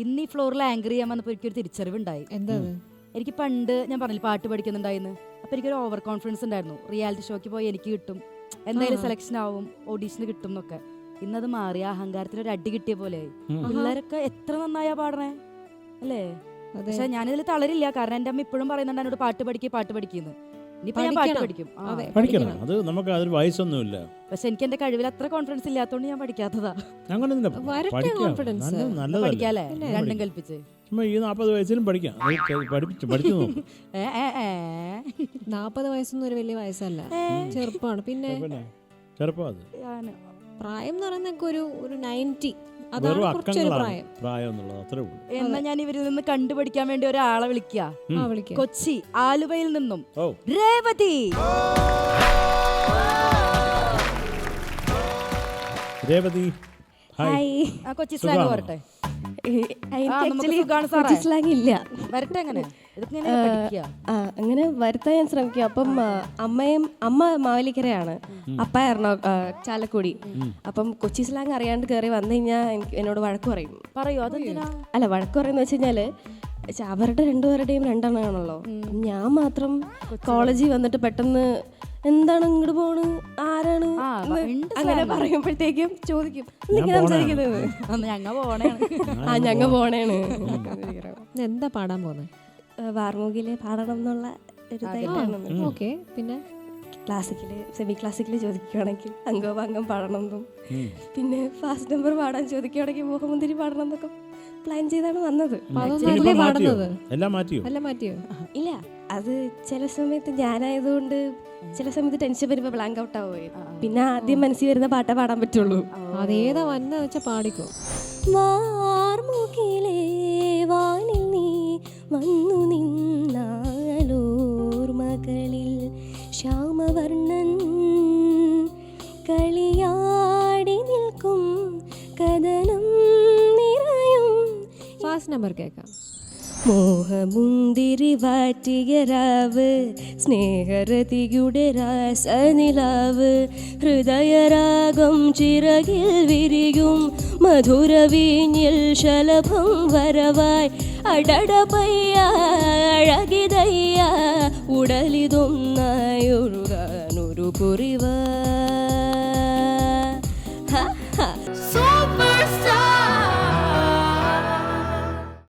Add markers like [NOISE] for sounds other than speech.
ഇന്ന് ഈ ഫ്ലോറിൽ ആങ്കർ ചെയ്യാൻ വന്നപ്പോൾ എനിക്കൊരു തിരിച്ചറിവുണ്ടായി. എന്താ എനിക്ക് പണ്ട് ഞാൻ പറഞ്ഞില്ല പാട്ട് പഠിക്കുന്നുണ്ടായിരുന്നു അപ്പൊ എനിക്കൊരു ഓവർ കോൺഫിഡൻസ് ഉണ്ടായിരുന്നു റിയാലിറ്റി ഷോക്ക് പോയി എനിക്ക് കിട്ടും. എന്തായാലും സെലക്ഷൻ ആവും ഓഡീഷന് കിട്ടും എന്നൊക്കെ. ഇന്നത് മാറി ആ അഹങ്കാരത്തിന് ഒരു അടി കിട്ടിയ പോലെ. പിള്ളേരൊക്കെ എത്ര നന്നായാ പാടണേ? അല്ലേ. പക്ഷെ ഞാനിതിൽ തളരില്ല. കാരണം എന്റെ അമ്മ ഇപ്പോഴും പറയുന്നുണ്ട് എന്നോട് പാട്ട് പഠിക്കുക പാട്ട് പഠിക്കുന്നു പഠിക്കണം. അതെ. നമുക്ക് അതൊരു വയസ്സൊന്നുമില്ല പക്ഷെ എനിക്ക് എന്റെ കഴിവിൽ അത്ര കോൺഫിഡൻസ് ഇല്ലാത്തതുകൊണ്ട് ഞാൻ പഠിക്കാത്തതാ. അങ്ങനെ പഠിക്കാല്ലേ? രണ്ടും കൽപ്പിച്ച്. ഈ നാൽപ്പത് വയസ്സിലും പഠിക്കാം. അത് ക- പഠിച്ചു [LAUGHS] നാപ്പത് വയസ്സൊന്നും ഒരു വലിയ വയസ്സല്ല. ചെറുപ്പമാണ് പിന്നെ ചെറുപ്പം അത്. പ്രായം എന്ന് പറയുന്നൊക്കെ ഒരു ഒരു നയന്റി. വെറും അക്കങ്ങളാണ് പ്രായം. പ്രായം എന്നുള്ളത് അത്രേ ഉള്ളൂ. എന്നാ ഞാൻ ഇവരിൽ നിന്ന് കണ്ടുപിടിക്കാൻ വേണ്ടി ഒരാളെ വിളിക്ക. ആ വിളിക്കാം. കൊച്ചി ആലുവയിൽ നിന്നും ഓ. രേവതി. രേവതി ഹായ്. ആ കൊച്ചി സ്ലാങ് സുഖാണോ? വരട്ടെ എനിക്ക് ആ, നമുക്ക് actually സുഖാണ് സാറേ. കൊച്ചി slang ഇല്ല. വരട്ടെ അങ്ങനെ. അങ്ങനെ വരുത്താൻ ഞാൻ ശ്രമിക്കും. അപ്പം അമ്മയും അമ്മ മാവേലിക്കരയാണ്. അപ്പ എറണാ ചാലക്കുടി. അപ്പം കൊച്ചി സ്ലാങ് അറിയാണ്ട് കയറി വന്നു കഴിഞ്ഞാൽ എനിക്ക് എന്നോട് വഴക്ക് പറയും. പറയോ? അതെന്തിനാ? അല്ല വഴക്ക് പറയുന്ന വെച്ച് കഴിഞ്ഞാൽ അവരുടെ രണ്ടുപേരുടെയും രണ്ടെണ്ണമാണല്ലോ. ഞാൻ മാത്രം കോളേജിൽ വന്നിട്ട് പെട്ടെന്ന് എന്താണ് ഇങ്ങോട്ട് പോണ്? ആരാണ്? അങ്ങനെ. പറയുമ്പോഴത്തേക്കും ചോദിക്കും. സംസാരിക്കുന്നത് അന്ന് ഞങ്ങ പോണേണ് ആ ഞങ്ങ പോണേണ്. എന്താ പാടാൻ പോകുന്നത് വാർമുകിലെ പാടണം എന്നുള്ള ഒരു ഇതായിട്ടാണ് ഓക്കെ. പിന്നെ? ക്ലാസിക്കൽ സെമി ക്ലാസിക്കൽ ചോദിക്കുകയാണെങ്കിൽ അംഗോപാംഗം പാടണം എന്നും. പിന്നെ ഫാസ്റ്റ് നമ്പർ പാടാൻ ചോദിക്കുകയാണെങ്കിൽ മോഹമുന്തിരി പാടണം എന്നൊക്കെ പ്ലാൻ ചെയ്താണ് വന്നത്. എല്ലാം മാറ്റിയോ? അല്ല മാറ്റിയോ? ഇല്ല അത് ചില സമയത്ത് ഞാനായതുകൊണ്ട് ചില സമയത്ത് ടെൻഷൻ വരുമ്പോ ബ്ലാങ്ക് ഔട്ട് ആവുകയെ പിന്നെ ആദ്യം മനസ്സിൽ വരുന്ന പാട്ടേ പാടാൻ പറ്റുള്ളൂ. അതേതാ വന്ന വെച്ചാ പാടിക്കോ. കളിയാടി നിൽക്കും കഥനം നിറയും. ഫാസ്റ്റ് നമ്പർ കേൾക്കാം മോഹമുന്തിരി വാറ്റിയ രാവ് സ്നേഹരതിയുടെ രാസനിലാവ്. ഹൃദയരാഗം ചിറകിൽ വിരിയും മധുരവീഞ്ഞിൽ ശലഭം വരവായി. അടടപയ്യ അഴകിതയ്യ ഉടലിതൊന്നായി ഒഴുകാനൊരു കുറിവാ